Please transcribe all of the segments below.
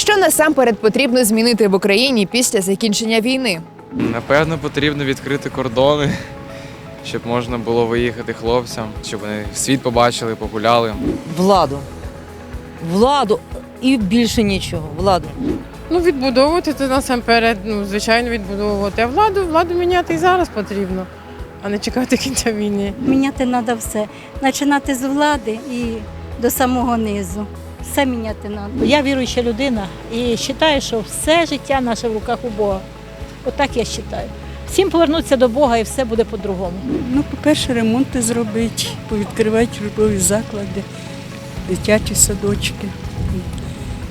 Що насамперед потрібно змінити в Україні після закінчення війни? Напевно, потрібно відкрити кордони, щоб можна було виїхати хлопцям, щоб вони світ побачили, погуляли. Владу. Владу і більше нічого. Владу. Ну, відбудовувати це насамперед, ну, звичайно, відбудовувати. А владу, владу міняти і зараз потрібно, а не чекати кінця війни. Міняти треба все. Починати з влади і до самого низу. Все міняти треба. Я віруюча людина і вважаю, що все життя наше в руках у Бога. Отак я вважаю. Всім повернутися до Бога і все буде по-другому. Ну, по-перше, ремонти зробити, повідкривати любові заклади, дитячі садочки,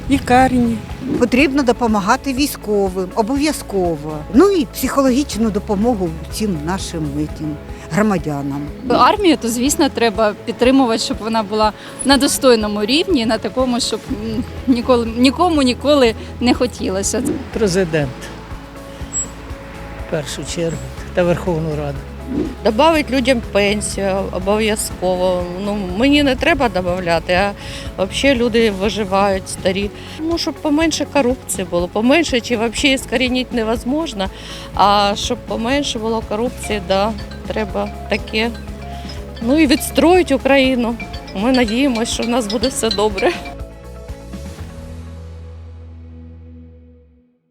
лікарні. Потрібно допомагати військовим, обов'язково. Ну і психологічну допомогу цим нашим этим, громадянам. Армію, то звісно, треба підтримувати, щоб вона була на достойному рівні, на такому, щоб ніколи нікому ніколи не хотілося. Президент в першу чергу та Верховну Раду. Добавить людям пенсію обов'язково. Ну мені не треба додати, а взагалі люди виживають старі. Ну щоб поменше корупції було, поменше чи взагалі іскорінити невозможно. А щоб поменше було корупції, да, треба таке. Ну і відстроїть Україну. Ми надіємося, що в нас буде все добре.